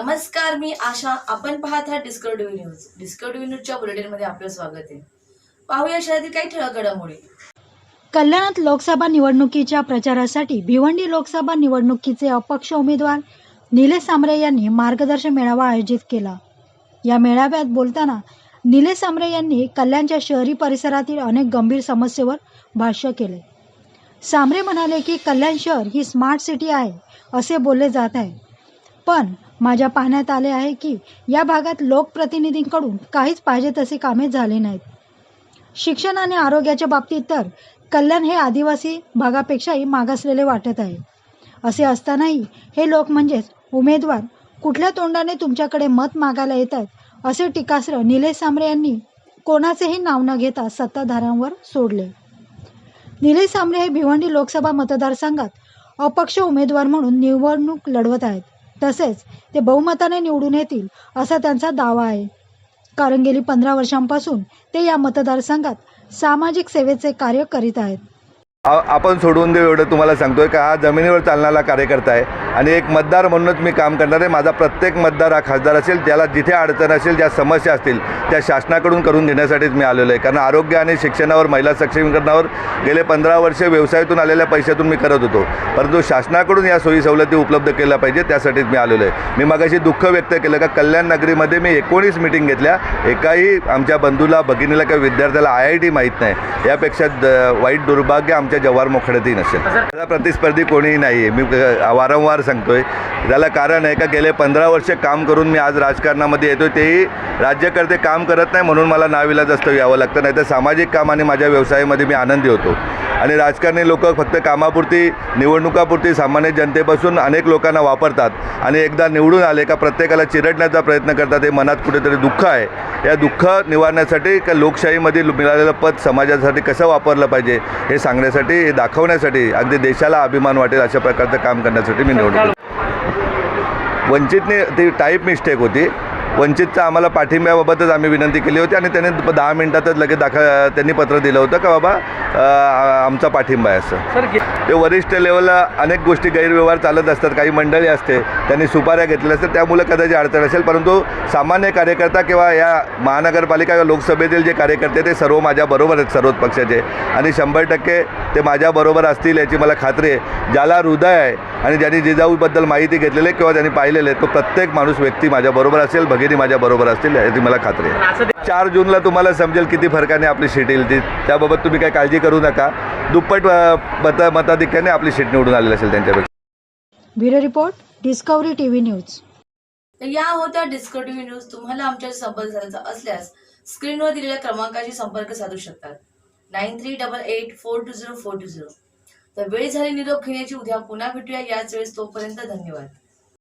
नमस्कार मी आशा. आपण पाहत आहात डिस्कवरी न्यूज डिस्कवरी न्यूजच्या बुलेटिनमध्ये आपलं स्वागत आहे. पाहूया शहरातील काही ठळक घडामोडी. कल्याणात लोकसभा निवडणुकीच्या प्रचारासाठी भिवंडी लोकसभा निवडणुकीचे अपक्ष उमेदवार निलेश सांबरे यांनी मार्गदर्शन मेळावा आयोजित केला. या मेळाव्यात बोलताना निलेश सांबरे यांनी कल्याणच्या शहरी परिसरातील अनेक गंभीर समस्येवर भाष्य केले. सांबरे म्हणाले की कल्याण शहर ही स्मार्ट सिटी आहे असे बोलले जात आहे. पण माझ्या पाहण्यात आले आहे की या भागात लोकप्रतिनिधींकडून काहीच पाहिजे तसे कामे झाले नाहीत. शिक्षण आणि आरोग्याच्या बाबतीत तर कल्याण हे आदिवासी भागापेक्षाही मागासलेले वाटत आहे. असे असतानाही हे लोक म्हणजेच उमेदवार कुठल्या तोंडाने तुमच्याकडे मत मागायला येतात असे टीकास्त्र निलेश सांबरे यांनी कोणाचेही नाव न घेता सत्ताधाऱ्यांवर सोडले. निलेश सांबरे हे भिवंडी लोकसभा मतदारसंघात अपक्ष उमेदवार म्हणून निवडणूक लढवत आहेत. तसेच ते बहुमताने निवडून येतील असा त्यांचा दावा आहे. कारण गेली पंधरा वर्षांपासून ते या मतदारसंघात सामाजिक सेवेचे कार्य करीत आहेत. आपण सोडून देऊ एवढं तुम्हाला सांगतोय का? हा जमिनीवर चालणारा कार्यकर्ता आहे आणि एक मतदार म्हणूनच मी काम करणार आहे. माझा प्रत्येक मतदार हा खासदार असेल त्याला जिथे अडचण असेल ज्या समस्या असतील त्या शासनाकडून करून घेण्यासाठीच मी आलेलो आहे. कारण आरोग्य आणि शिक्षणावर महिला सक्षमीकरणावर गेले पंधरा वर्ष व्यवसायातून आलेल्या पैशातून मी करत होतो. परंतु शासनाकडून या सोयी सवलती उपलब्ध केल्या पाहिजे त्यासाठीच मी आलेलो आहे. मी मगाशी दुःख व्यक्त केलं का कल्याण नगरीमध्ये मी एकोणीस मिटिंग घेतल्या. एकाही आमच्या बंधूला भगिनीला किंवा विद्यार्थ्याला आय आय टी माहीत नाही. यापेक्षा द- वाईट दुर्भाग्य आमच्या जव्हार मोखड्यातही नसेल. त्याचा प्रतिस्पर्धी कोणीही नाही आहे मी वारंवार सांगतोय. त्याला कारण आहे का गेले पंधरा वर्ष काम करून मी आज राजकारणामध्ये येतोय. तेही राज्यकर्ते काम करत नाही म्हणून मला नाविलाज असतं यावं लागतं. नाही तर सामाजिक काम आणि माझ्या व्यवसायामध्ये मी आनंदी होतो. आणि राजकारणी लोक फक्त कामापुरती निवडणुकापुरती सामान्य जनतेपासून अनेक लोकांना वापरतात आणि एकदा निवडून आले का प्रत्येकाला चिरडण्याचा प्रयत्न करतात हे मनात कुठेतरी दुःख आहे. या दुःख निवारण्यासाठी का लोकशाहीमध्ये मिळालेलं पद समाजासाठी कसं वापरलं पाहिजे हे सांगण्यासाठी हे दाखवण्यासाठी अगदी देशाला अभिमान वाटेल अशा प्रकारचं काम करण्यासाठी मी निवडून वंचितने ती टाईप मिस्टेक होती. वंचितचा आम्हाला पाठिंब्याबाबतच आम्ही विनंती केली होती आणि त्याने दहा मिनिटातच लगेच दाखा त्यांनी पत्र दिलं होतं का बाबा आमचा पाठिंबा आहे असं. ते वरिष्ठ लेवलला अनेक गोष्टी गैरव्यवहार चालत असतात काही मंडळी असते त्यांनी सुपाऱ्या घेतलेल्या असतात त्यामुळे कदाचित अडचण असेल परंतु सामान्य कार्यकर्ता किंवा या महानगरपालिका किंवा लोकसभेतील जे कार्यकर्ते ते सर्व माझ्याबरोबर आहेत सर्वच पक्षाचे. आणि शंभर टक्के ते माझ्याबरोबर असतील याची मला खात्री आहे. ज्याला हृदय आहे आणि ज्यांनी जिजाऊबद्दल माहिती घेतलेली आहे किंवा ज्यांनी पाहिलेले तो प्रत्येक माणूस व्यक्ती माझ्याबरोबर असेल भगिनी माझ्याबरोबर असतील याची मला खात्री आहे. चार जूनला तुम्हाला समजेल किती फरकाने आपली सीट येईल ती. त्याबाबत तुम्ही काही काळजी करू नका. दुप्पट मत मताधिक्याने आपली सीट निवडून आलेली असेल त्यांच्यापेक्षा. Bureau report Discovery T V news. तर या होत्या डिस्कवरी न्यूज. तुम्हाला आमच्याशी संपर्क साधायचा असल्यास स्क्रीनवर दिलेल्या क्रमांकाशी संपर्क साधू शकतात. Nine three double eight four two zero four two zero. तर वेळ झाली निरोप घेण्याची. उद्या पुन्हा भेटूया. याच वेळेस तोपर्यंत धन्यवाद.